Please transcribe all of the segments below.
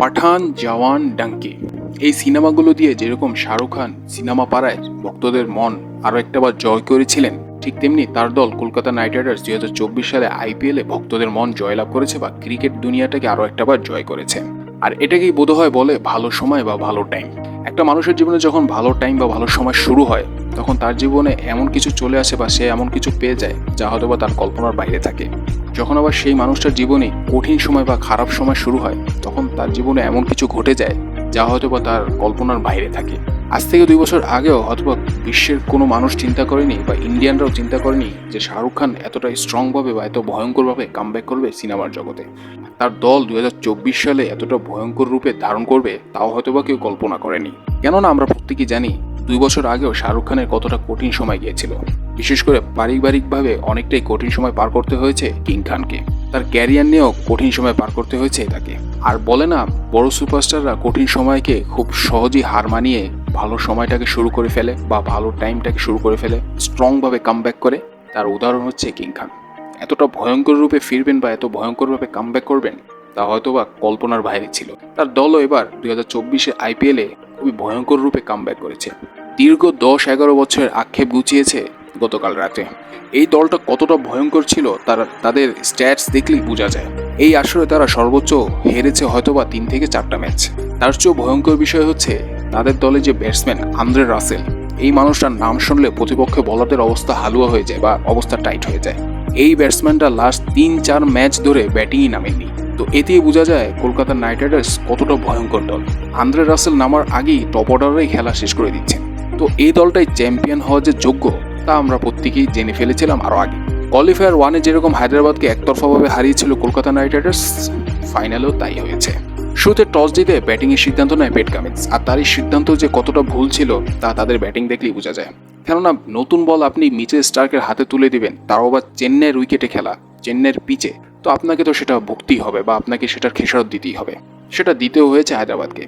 পাঠান জওয়ান ডাঙ্কি। এই সিনেমাগুলো দিয়ে যেরকম শাহরুখ খান সিনেমা পাড়ায় ভক্তদের মন আরও একটাবার জয় করেছিলেন, ঠিক তেমনি তার দল কলকাতা নাইট রাইডার্স দুই হাজার চব্বিশ সালে আইপিএলে ভক্তদের মন জয়লাভ করেছে বা ক্রিকেট দুনিয়াটাকে আরও একটাবার জয় করেছে। আর এটাকেই বোধহয় বলে ভালো সময় বা ভালো টাইম। একটা মানুষের জীবনে যখন ভালো টাইম বা ভালো সময় শুরু হয়, তখন তার জীবনে এমন কিছু চলে আসে বা সে এমন কিছু পেয়ে যায় যা হয়তো বা তার কল্পনার বাইরে থাকে। যখন আবার সেই মানুষটার জীবনে কঠিন সময় বা খারাপ সময় শুরু হয়, তখন তার জীবনে এমন কিছু ঘটে যায় যা হয়তো বা তার কল্পনার বাইরে থাকে। আজ থেকে দুই বছর আগেও হয়তোবা বিশ্বের কোনো মানুষ চিন্তা করেনি বা ইন্ডিয়ানরাও চিন্তা করেনি যে শাহরুখ খান এতটা স্ট্রংভাবে বা এত ভয়ঙ্করভাবে কামব্যাক করবে সিনেমার জগতে। তার দল দু হাজার চব্বিশ সালে এতটা ভয়ঙ্কর রূপে ধারণ করবে, তাও হয়তো বা কেউ কল্পনা করেনি। কেননা আমরা প্রত্যেকেই জানি, দুই বছর আগেও শাহরুখ খানের কতটা কঠিন সময় গিয়েছিল। বিশেষ করে পারিবারিকভাবে অনেকটাই কঠিন সময় পার করতে হয়েছে কিং খানকে। তার ক্যারিয়ার নিয়েও কঠিন সময় পার করতে হয়েছে তাকে। আর বলে না, বড় সুপারস্টাররা কঠিন সময়কে খুব সহজেই হার মানিয়ে ভালো সময়টাকে শুরু করে ফেলে বা ভালো টাইমটাকে শুরু করে ফেলে, স্ট্রংভাবে কামব্যাক করে। তার উদাহরণ হচ্ছে কিং খান। এতটা ভয়ঙ্কর রূপে ফিরবেন বা এত ভয়ঙ্করভাবে কামব্যাক করবেন, তা হয়তো বা কল্পনার বাইরে ছিল। তার দলও এবার দুই হাজার চব্বিশে আইপিএলে খুবই ভয়ঙ্কর রূপে কামব্যাক করেছে। দীর্ঘ দশ এগারো বছরের আক্ষেপ গুছিয়েছে গতকাল রাতে। এই দলটা কতটা ভয়ঙ্কর ছিল, তার তাদের স্ট্যাটস দেখলেই বোঝা যায়। এই আসরে তারা সর্বোচ্চ হেরেছে হয়তোবা তিন থেকে চারটা ম্যাচ তার চেয়েও ভয়ঙ্কর বিষয় হচ্ছে, তাদের দলে যে ব্যাটসম্যান আন্দ্রে রাসেল, এই মানুষটার নাম শুনলে প্রতিপক্ষে বলারদের অবস্থা হালুয়া হয়ে যায় বা অবস্থা টাইট হয়ে যায়। এই ব্যাটসম্যানটা লাস্ট তিন চার ম্যাচ ধরে ব্যাটিংই নামেননি। তো এতেই বোঝা যায় কলকাতা নাইট রাইডার্স কতটা ভয়ঙ্কর দল। আন্দ্রে রাসেল নামার আগেই টপ অর্ডারেই খেলা শেষ করে দিচ্ছেন। তো এই দলটাই চ্যাম্পিয়ন হওয়ার যে যোগ্য তা আমরা প্রত্যেকেই জেনে ফেলেছিলাম আরও আগে। কোয়ালিফায়ার ওয়ানে যেরকম হায়দ্রাবাদকে একতরফাভাবে হারিয়েছিল কলকাতা নাইট রাইডার্স, ফাইনালেও তাই হয়েছে। শুরুতে টস জিতে ব্যাটিংয়ের সিদ্ধান্ত নেয় পেট কামিন্স, আর তার সিদ্ধান্ত যে কতটা ভুল ছিল তা তাদের ব্যাটিং দেখলেই বোঝা যায়। কেননা নতুন বল আপনি মিচেল স্টার্কের হাতে তুলে দিবেন, তাও আবার চেন্নাইয়ের উইকেটে খেলা, চেন্নাইয়ের পিচে। তো আপনাকে তো সেটা ভুগতেই হবে বা আপনাকে সেটার খেসারত দিতেই হবে। সেটা দিতেও হয়েছে হায়দ্রাবাদকে।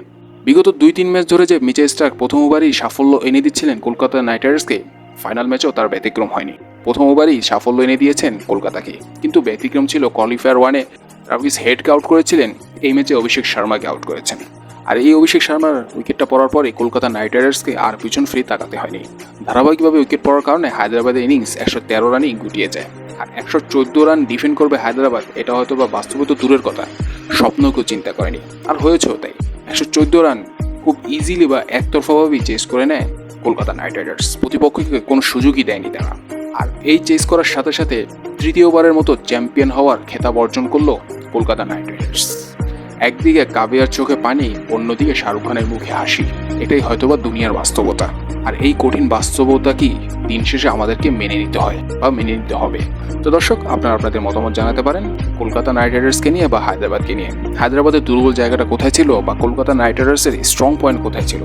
বিগত দুই তিন ম্যাচ ধরে যে মিচেল স্টার্ক প্রথম ওভারই সাফল্য এনে দিচ্ছিলেন কলকাতা নাইট রাইডার্সকে ফাইনাল ম্যাচেও তার ব্যতিক্রম হয়নি। প্রথম ওভারই সাফল্য এনে দিয়েছেন কলকাতাকে। কিন্তু ব্যতিক্রম ছিল কোয়ালিফায়ার ওয়ানে রাভিস হেডকে আউট করেছিলেন। এই ম্যাচে অভিষেক শর্মাকে আউট করেছেন। আর এই অভিষেক শর্মার উইকেটটা পড়ার পরে কলকাতা নাইট রাইডার্সকে আর পিছন ফ্রি তাকাতে হয়নি। ধারাবাহিকভাবে উইকেট পড়ার কারণে হায়দ্রাবাদের ইনিংস একশো তেরো রানেই গুটিয়ে যায়। আর একশো চোদ্দ রান ডিফেন্ড করবে হায়দ্রাবাদ, এটা হয়তো বা বাস্তবে তো দূরের কথা। স্বপ্নও কেউ চিন্তা করেনি। আর হয়েছেও তাই। একশো চোদ্দ রান খুব ইজিলি বা একতরফাভাবেই চেস করে নেয় কলকাতা নাইট রাইডার্স। প্রতিপক্ষকে কোনো সুযোগই দেয়নি তারা। আর এই চেস করার সাথে সাথে তৃতীয়বারের মতো চ্যাম্পিয়ন হওয়ার খেতাব অর্জন করল কলকাতা নাইট রাইডার্স। একদিকে কাবিয়ার চোখে পানি, অন্যদিকে শাহরুখ খানের মুখে হাসি। এটাই হয়তোবা দুনিয়ার বাস্তবতা। আর এই কঠিন বাস্তবতা কি দিন শেষে আমাদেরকে মেনে নিতে হয় বা মেনে নিতে হবে? তো দর্শক, আপনারা আপনাদের মতামত জানাতে পারেন কলকাতা নাইট রাইডার্সকে নিয়ে বা হায়দ্রাবাদকে নিয়ে। হায়দ্রাবাদের দুর্বল জায়গাটা কোথায় ছিল বা কলকাতা নাইট রাইডার্সের স্ট্রং পয়েন্ট কোথায় ছিল?